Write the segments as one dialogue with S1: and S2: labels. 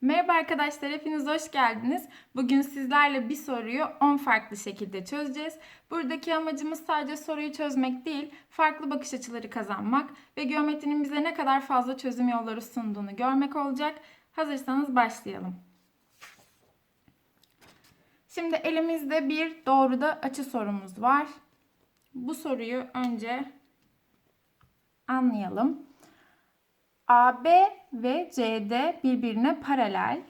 S1: Merhaba arkadaşlar, hepiniz hoş geldiniz. Bugün sizlerle bir soruyu 10 farklı şekilde çözeceğiz. Buradaki amacımız sadece soruyu çözmek değil, farklı bakış açıları kazanmak ve geometrinin bize ne kadar fazla çözüm yolları sunduğunu görmek olacak. Hazırsanız başlayalım. Şimdi elimizde bir doğruda açı sorumuz var. Bu soruyu önce anlayalım. AB ve CD birbirine paralel.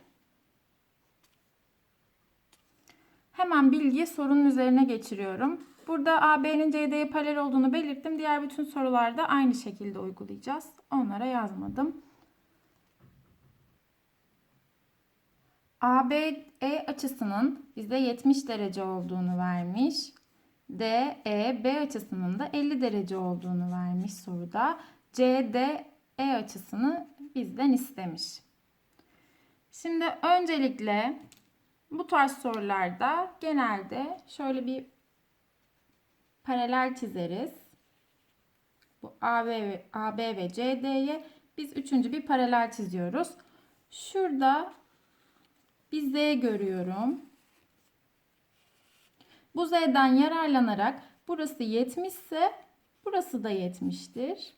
S1: Hemen bilgiyi sorunun üzerine geçiriyorum. Burada AB'nin CD'ye paralel olduğunu belirttim. Diğer bütün sorularda aynı şekilde uygulayacağız. Onlara yazmadım. ABE açısının bize 70 derece olduğunu vermiş. DEB açısının da 50 derece olduğunu vermiş soruda. CD e açısını bizden istemiş. Şimdi öncelikle bu tarz sorularda genelde şöyle bir paralel çizeriz. Bu AB AB ve CD'ye biz üçüncü bir paralel çiziyoruz. Şurada bir Z görüyorum. Bu Z'den yararlanarak burası 70 ise burası da 70'tir.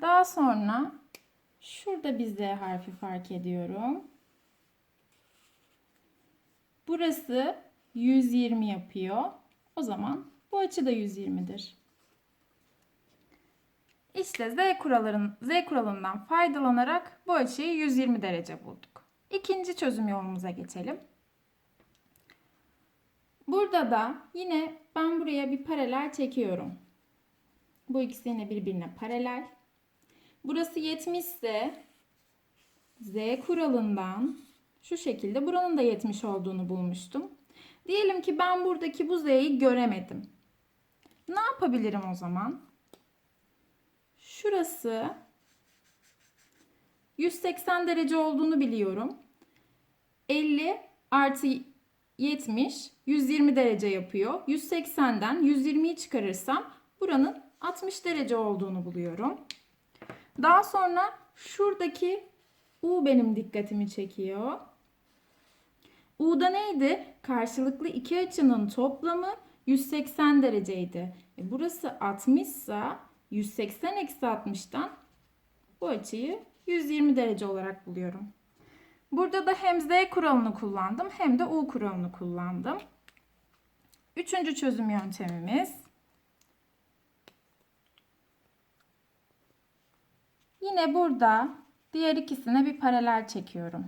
S1: Daha sonra şurada bir Z harfi fark ediyorum. Burası 120 yapıyor. O zaman bu açı da 120'dir. İşte Z kuralların Z kuralından faydalanarak bu açıyı 120 derece bulduk. İkinci çözüm yolumuza geçelim. Burada da yine ben buraya bir paralel çekiyorum. Bu ikisi yine birbirine paralel. Burası 70 ise Z kuralından şu şekilde buranın da 70 olduğunu bulmuştum. Diyelim ki ben buradaki bu Z'yi göremedim. Ne yapabilirim o zaman? Şurası 180 derece olduğunu biliyorum. 50 artı 70 120 derece yapıyor. 180'den 120'yi çıkarırsam buranın 60 derece olduğunu buluyorum. Daha sonra şuradaki U benim dikkatimi çekiyor. U'da neydi? Karşılıklı iki açının toplamı 180 dereceydi. E burası 60 ise 180 eksi 60'tan bu açıyı 120 derece olarak buluyorum. Burada da hem Z kuralını kullandım hem de U kuralını kullandım. Üçüncü çözüm yöntemimiz Yine burada diğer ikisine bir paralel çekiyorum.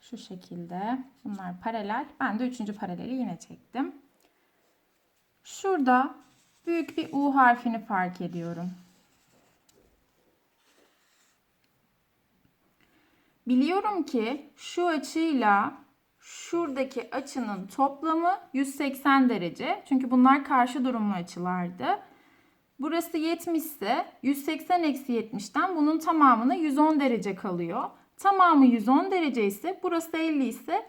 S1: Şu şekilde. Bunlar paralel. Ben de üçüncü paraleli yine çektim. Şurada büyük bir U harfini fark ediyorum. Biliyorum ki şu açıyla şuradaki açının toplamı 180 derece. Çünkü bunlar karşı durumlu açılardı. Burası 70 ise 180 eksi 70'ten bunun tamamına 110 derece kalıyor. Tamamı 110 derece ise burası 50 ise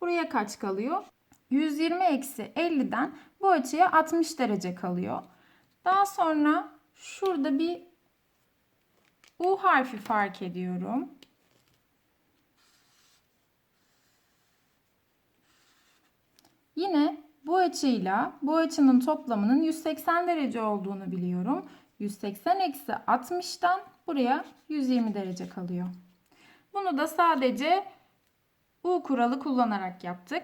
S1: buraya kaç kalıyor? 120 eksi 50'den bu açıya 60 derece kalıyor. Daha sonra şurada bir U harfi fark ediyorum. Yine bu açıyla bu açının toplamının 180 derece olduğunu biliyorum. 180 eksi 60'tan buraya 120 derece kalıyor. Bunu da sadece U kuralı kullanarak yaptık.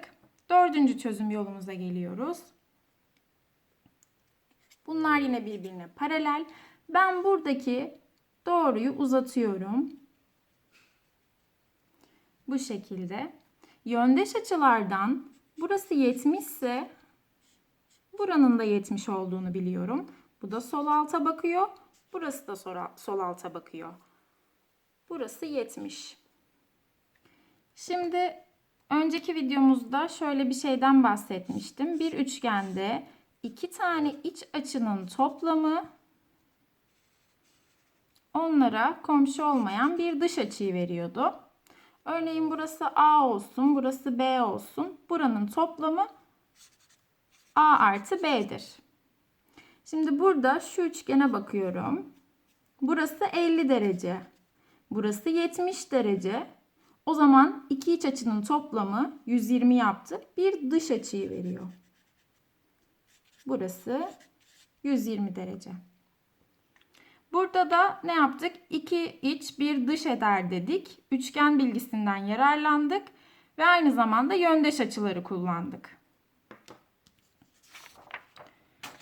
S1: Dördüncü çözüm yolumuza geliyoruz. Bunlar yine birbirine paralel. Ben buradaki doğruyu uzatıyorum. Bu şekilde. Yöndeş açılardan burası 70 ise buranın da 70 olduğunu biliyorum. Bu da sol alta bakıyor. Burası da sol alta bakıyor. Burası 70. Şimdi önceki videomuzda şöyle bir şeyden bahsetmiştim. Bir üçgende iki tane iç açının toplamı onlara komşu olmayan bir dış açıyı veriyordu. Örneğin burası A olsun, burası B olsun. Buranın toplamı A artı B'dir. Şimdi burada şu üçgene bakıyorum. Burası 50 derece. Burası 70 derece. O zaman iki iç açının toplamı 120 yaptı. Bir dış açıyı veriyor. Burası 120 derece. Burada da ne yaptık? İki iç bir dış eder dedik. Üçgen bilgisinden yararlandık. Ve aynı zamanda yöndeş açıları kullandık.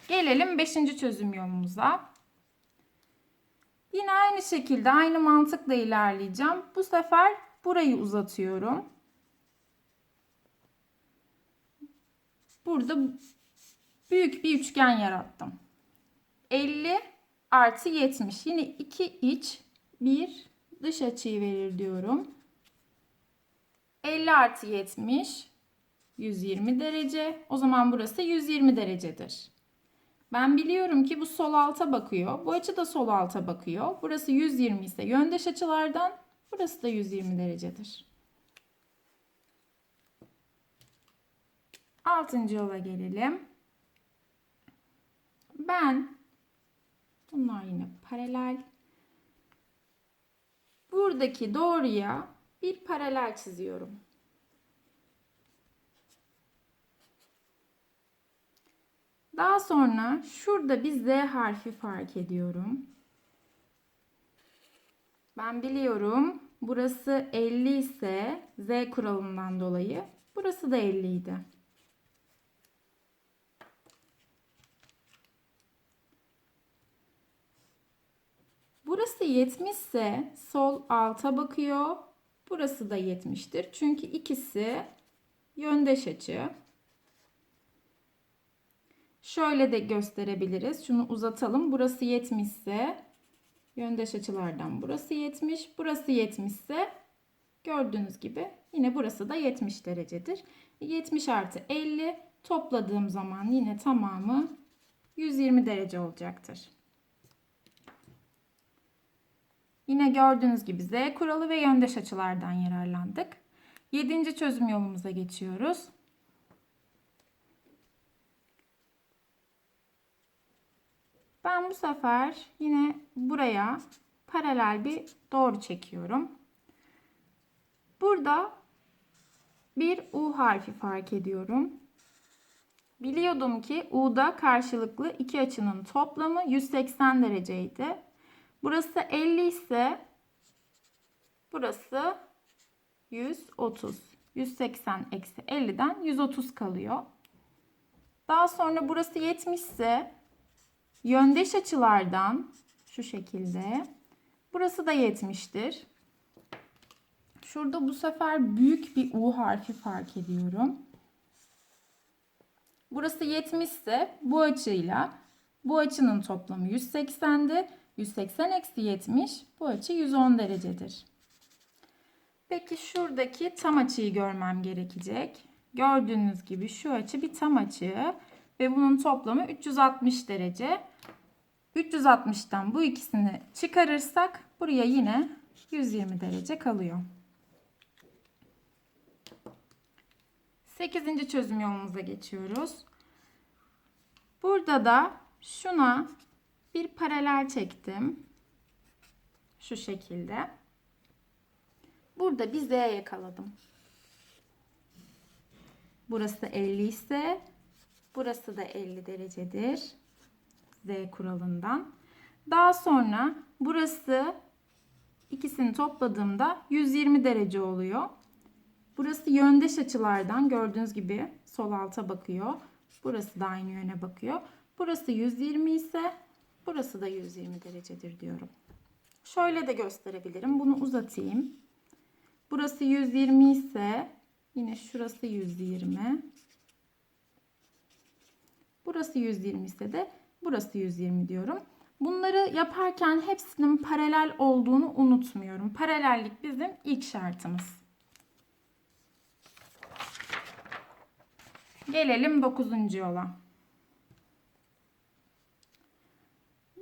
S1: Gelelim 5. çözüm yolumuza. Yine aynı şekilde aynı mantıkla ilerleyeceğim. Bu sefer burayı uzatıyorum. Burada büyük bir üçgen yarattım. 50 artı 70. Yine iki iç bir dış açıyı verir diyorum. 50 artı 70 120 derece. O zaman burası 120 derecedir. Ben biliyorum ki bu sol alta bakıyor. Bu açı da sol alta bakıyor. Burası 120 ise yöndeş açılardan burası da 120 derecedir. Altıncı yola gelelim. Ben bunlar yine paralel. Buradaki doğruya bir paralel çiziyorum. Daha sonra şurada bir Z harfi fark ediyorum. Ben biliyorum burası 50 ise Z kuralından dolayı burası da 50 idi. Burası 70 ise sol alta bakıyor. Burası da 70'tir. Çünkü ikisi yöndeş açı. Şöyle de gösterebiliriz. Şunu uzatalım. Burası 70 ise yöndeş açılardan burası 70. Burası 70 ise gördüğünüz gibi yine burası da 70 derecedir. 70 artı 50 topladığım zaman yine tamamı 120 derece olacaktır. Yine gördüğünüz gibi Z kuralı ve yöndeş açılardan yararlandık. Yedinci çözüm yolumuza geçiyoruz. Ben bu sefer yine buraya paralel bir doğru çekiyorum. Burada bir U harfi fark ediyorum. Biliyordum ki U'da karşılıklı iki açının toplamı 180 dereceydi. Burası 50 ise burası 130. 180 eksi 50'den 130 kalıyor. Daha sonra burası 70 ise yöndeş açılardan şu şekilde burası da 70'tir. Şurada bu sefer büyük bir U harfi fark ediyorum. Burası 70 ise bu açıyla bu açının toplamı 180'di. 180 eksi 70 bu açı 110 derecedir. Peki şuradaki tam açıyı görmem gerekecek. Gördüğünüz gibi şu açı bir tam açı ve bunun toplamı 360 derece. 360'tan bu ikisini çıkarırsak buraya yine 120 derece kalıyor. 8. çözüm yolumuza geçiyoruz. Burada da şuna bir paralel çektim. Şu şekilde. Burada bir Z yakaladım. Burası 50 ise burası da 50 derecedir. Z kuralından. Daha sonra burası ikisini topladığımda 120 derece oluyor. Burası yöndeş açılardan gördüğünüz gibi sol alta bakıyor. Burası da aynı yöne bakıyor. Burası 120 ise burası da 120 derecedir diyorum. Şöyle de gösterebilirim. Bunu uzatayım. Burası 120 ise yine şurası 120. Burası 120 ise de burası 120 diyorum. Bunları yaparken hepsinin paralel olduğunu unutmuyorum. Paralellik bizim ilk şartımız. Gelelim 9. yola.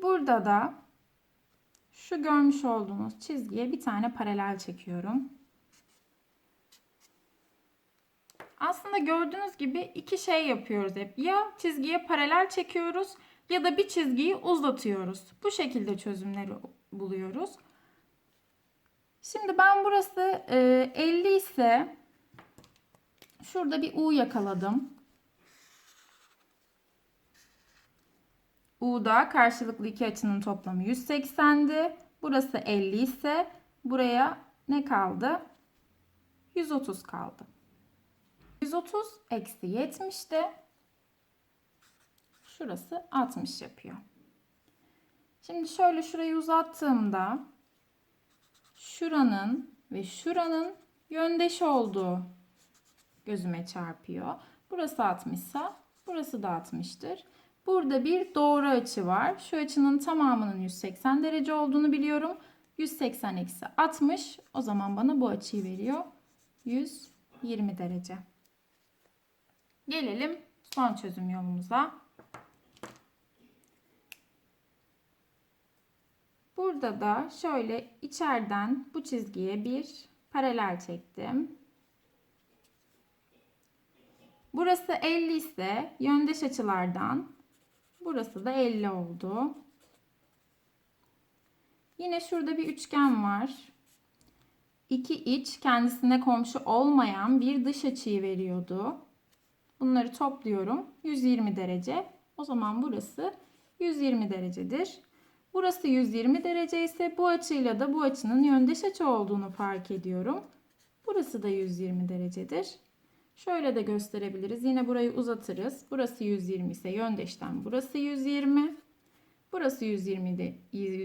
S1: Burada da şu görmüş olduğunuz çizgiye bir tane paralel çekiyorum. Aslında gördüğünüz gibi iki şey yapıyoruz hep. Ya çizgiye paralel çekiyoruz ya da bir çizgiyi uzatıyoruz. Bu şekilde çözümleri buluyoruz. Şimdi ben burası e, 50 ise şurada bir U yakaladım. U'da karşılıklı iki açının toplamı 180'di. Burası 50 ise buraya ne kaldı? 130 kaldı. 130 eksi 70 de şurası 60 yapıyor. Şimdi şöyle şurayı uzattığımda şuranın ve şuranın yöndeş olduğu gözüme çarpıyor. Burası 60 ise burası da 60'tır. Burada bir doğru açı var. Şu açının tamamının 180 derece olduğunu biliyorum. 180 eksi 60 o zaman bana bu açıyı veriyor. 120 derece. Gelelim son çözüm yolumuza. Burada da şöyle içeriden bu çizgiye bir paralel çektim. Burası 50 ise yöndeş açılardan burası da 50 oldu. Yine şurada bir üçgen var. İki iç kendisine komşu olmayan bir dış açıyı veriyordu. Bunları topluyorum. 120 derece. O zaman burası 120 derecedir. Burası 120 derece ise bu açıyla da bu açının yöndeş açı olduğunu fark ediyorum. Burası da 120 derecedir. Şöyle de gösterebiliriz. Yine burayı uzatırız. Burası 120 ise yöndeşten burası 120. Burası 120 de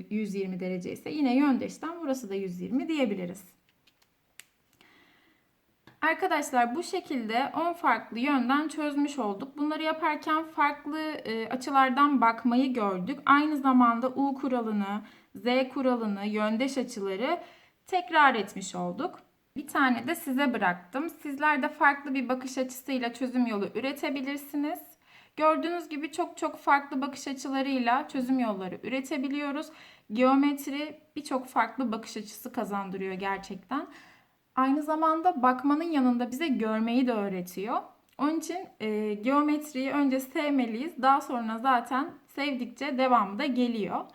S1: 120 derece ise yine yöndeşten burası da 120 diyebiliriz. Arkadaşlar bu şekilde 10 farklı yönden çözmüş olduk. Bunları yaparken farklı e, açılardan bakmayı gördük. Aynı zamanda U kuralını, Z kuralını, yöndeş açıları tekrar etmiş olduk. Bir tane de size bıraktım. Sizler de farklı bir bakış açısıyla çözüm yolu üretebilirsiniz. Gördüğünüz gibi çok çok farklı bakış açılarıyla çözüm yolları üretebiliyoruz. Geometri birçok farklı bakış açısı kazandırıyor gerçekten. Aynı zamanda bakmanın yanında bize görmeyi de öğretiyor. Onun için e, geometriyi önce sevmeliyiz. Daha sonra zaten sevdikçe devamı da geliyor.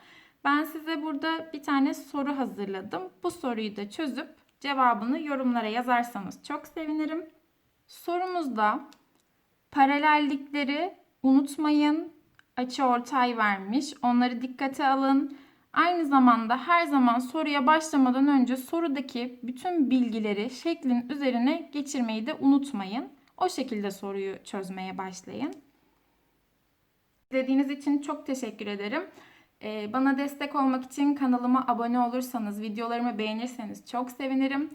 S1: Ben size burada bir tane soru hazırladım. Bu soruyu da çözüp cevabını yorumlara yazarsanız çok sevinirim. Sorumuzda paralellikleri unutmayın. Açı ortay vermiş. Onları dikkate alın. Aynı zamanda her zaman soruya başlamadan önce sorudaki bütün bilgileri şeklin üzerine geçirmeyi de unutmayın. O şekilde soruyu çözmeye başlayın. İzlediğiniz için çok teşekkür ederim. Ee, bana destek olmak için kanalıma abone olursanız, videolarımı beğenirseniz çok sevinirim.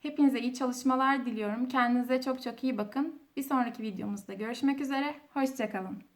S1: Hepinize iyi çalışmalar diliyorum. Kendinize çok çok iyi bakın. Bir sonraki videomuzda görüşmek üzere. Hoşçakalın.